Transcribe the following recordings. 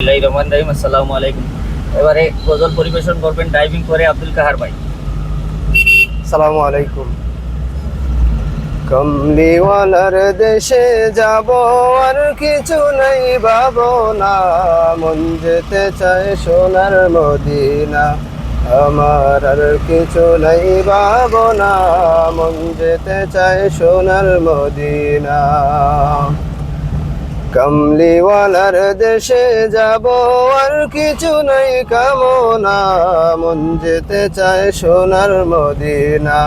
বিসমিল্লাহির রহমানির রহিম আসসালামু আলাইকুম এবারে গজল পরিবেশন করবেন ড্রাইভিং করে আব্দুল কাহার ভাই। সালামু আলাইকুম কমলিওয়ালার দেশে যাব, আর কিছু নাই ভাবনা। মন যেতে চায় সোনার মদিনা। আমার আর কিছু নাই ভাবনা। মন যেতে চায় সোনার মদিনা। কমলিওয়ালার দেশে যাব, আর কিছু নাই কামনা। মন যেতে চায় সোনার মদিনা,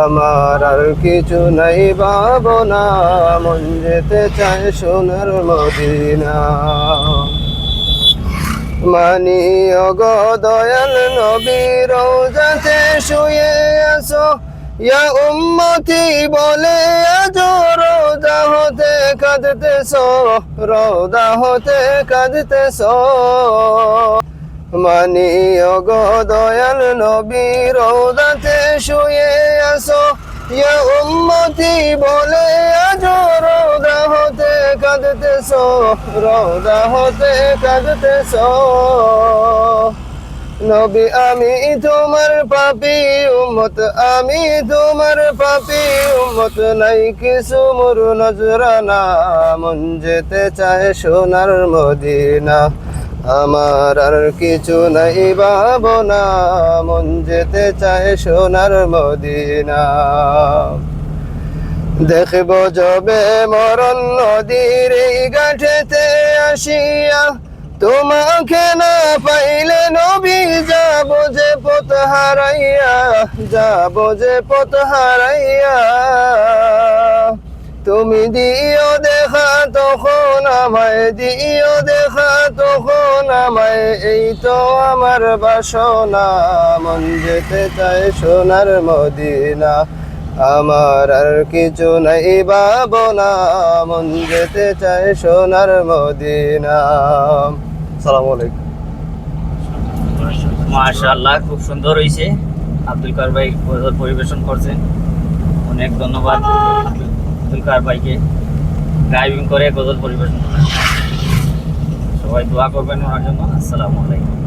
আমার আর কিছু নাই ভাবনা। মন যেতে চায় সোনার মদিনা। মানি অগ দয়াল নবীর যাতে শুয়ে আসো ইয়া উম্মতি বলে আজ রোজা হতে কাঁদতেছ, রোদা হতে কাঁদতেছ। মানি গো দয়াল নবী, রোদাতে শুয়ে আসো ইয়া উম্মতি, বলে আজ রোদা হতে কাঁদতেছ, রোদা হতে কাঁদতেছ। নবী, আমি তোমার পাপি উম্মত, আমি তোমার পাপি উম্মত। নাই কিছু মোর নজরানা, মন যেতে চায় সোনার মদিনা। আমার আর কিছু নাই ভাবনা, মন যেতে চায় সোনার মদিনা। দেখব যবে মরণ নদীর গাঠেতে আসিয়া, তোমাকে না পাইলে যাব যে পথ হারাইয়া, যাব যে পথ হারাইয়া। তুমি দিও দেখা তখন আমায়, দিও দেখা তখন আমায়, এই তো আমার বাসনা। মন যেতে চায় সোনার মদিনা, আমার আর কিছু নাই বাবনা মন যেতে চায় সোনার মদিনা। সালাম আলাইকুম। মাশাআল্লাহ, খুব সুন্দর হয়েছে আব্দুল কার ভাই পরিবেশন করছেন অনেক ধন্যবাদ আব্দুল কার ভাইকে। ড্রাইভিং করে গজল পরিবেশন করার সবাই দোয়া করবেন ওনার জন্য। আসসালামু আলাইকুম।